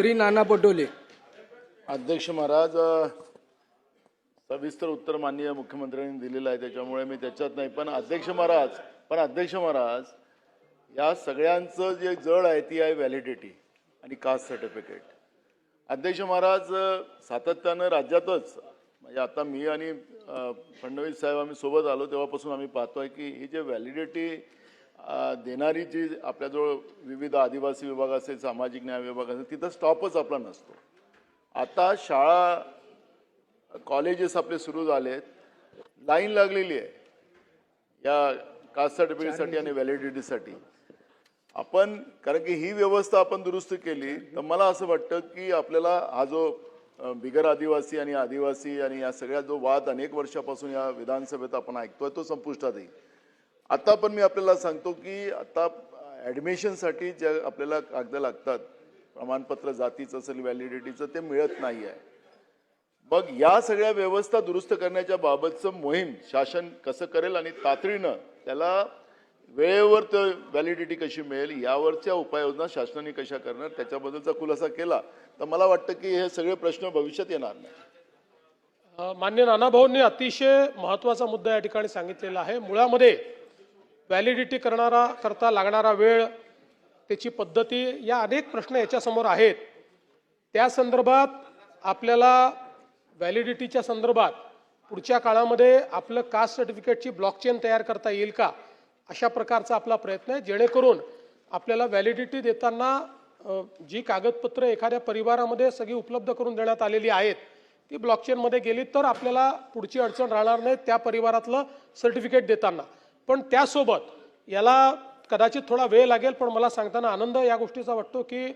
श्री नाना पटोले. अध्यक्ष महाराज सविस्तर उत्तर माननीय मुख्यमंत्र्यांनी दिलेलं आहे त्याच्यामुळे मी त्याच्यात नाही. पण अध्यक्ष महाराज पण अध्यक्ष महाराज या सगळ्यांचं जे जड आहे ती आहे व्हॅलिडिटी आणि कास्ट सर्टिफिकेट अध्यक्ष महाराज सातत्यानं राज्यातच म्हणजे आता मी आणि फडणवीस साहेब आम्ही सोबत आलो तेव्हापासून आम्ही पाहतोय की ही जे व्हॅलिडिटी देणारी जी आपल्याजवळ विविध आदिवासी विभाग असेल सामाजिक न्याय विभाग असेल तिथं स्टॉपच आपला नसतो. आता शाळा कॉलेजेस आपले सुरू झालेत. लाईन लागलेली आहे. या कास्ट सर्टिफिकेटसाठी आणि व्हॅलिडिटीसाठी आपण कारण की ही व्यवस्था आपण दुरुस्त केली तर मला असं वाटतं की आपल्याला हा जो बिगर आदिवासी आणि आदिवासी आणि या सगळ्या जो वाद अनेक वर्षापासून या विधानसभेत आपण ऐकतोय तो संपुष्टात येईल. आता पण मी आपल्याला सांगतो की आता ॲडमिशनसाठी ज्या आपल्याला कागद लागतात प्रमाणपत्र जातीचं असेल व्हॅलिडिटीचं ते मिळत नाही आहे मग या सगळ्या व्यवस्था दुरुस्त करण्याच्या बाबतचं मोहीम शासन कसं करेल आणि तातडीनं त्याला वेळेवर तर व्हॅलिडिटी कशी मिळेल यावरच्या उपाययोजना शासनाने कशा करणार त्याच्याबद्दलचा खुलासा केला तर मला वाटतं की हे सगळे प्रश्न भविष्यात येणार नाही. मान्य नानाभाऊंनी अतिशय महत्त्वाचा मुद्दा या ठिकाणी सांगितलेला आहे. मुळामध्ये व्हॅलिडिटी करणारा करता लागणारा वेळ त्याची पद्धती या अनेक प्रश्न याच्यासमोर आहेत. त्या संदर्भात आपल्याला व्हॅलिडिटीच्या संदर्भात पुढच्या काळामध्ये आपलं कास्ट सर्टिफिकेटची ब्लॉकचेन तयार करता येईल का? अशा प्रकारचा आपला प्रयत्न आहे. जेणेकरून आपल्याला व्हॅलिडिटी देताना जी कागदपत्र एखाद्या परिवारामध्ये सगळी उपलब्ध करून देण्यात आलेली आहेत ती ब्लॉकचेनमध्ये गेली तर आपल्याला पुढची अडचण राहणार नाही त्या परिवारातलं सर्टिफिकेट देताना. पण त्यासोबत याला कदाचित थोडा वेळ लागेल पण मला सांगताना आनंद या गोष्टीचा वाटतो की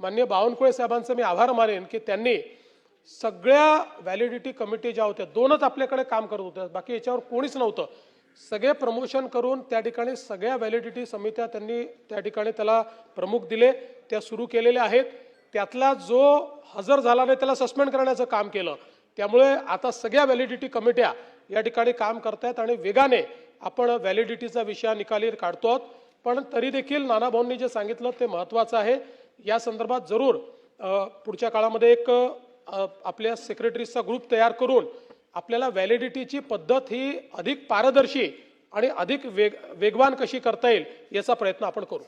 मान्य बावनकुळे साहेबांचं मी आभार मानेन की त्यांनी सगळ्या व्हॅलिडिटी कमिटी ज्या होत्या दोनच आपल्याकडे काम करत होत्या बाकी याच्यावर कोणीच नव्हतं. सगळे प्रमोशन करून त्या ठिकाणी सगळ्या व्हॅलिडिटी समित्या त्यांनी त्या ठिकाणी त्याला प्रमुख दिले त्या सुरू केलेल्या आहेत. त्यातला जो हजर झाला नाही त्याला सस्पेंड करण्याचं काम केलं. त्यामुळे आता सगळ्या व्हॅलिडिटी कमिट्या या ठिकाणी काम करतायत आणि वेगाने आपण व्हॅलिडिटीचा विषय निकाली काढतो आहोत पण तरी देखील नानाभाऊंनी जे सांगितलं ते महत्त्वाचं आहे. या संदर्भात जरूर पुढच्या काळामध्ये एक आपल्या सेक्रेटरीजचा ग्रुप तयार करून आपल्याला व्हॅलिडिटीची पद्धत ही अधिक पारदर्शी आणि अधिक वेग वेगवान कशी करता येईल याचा प्रयत्न आपण करू.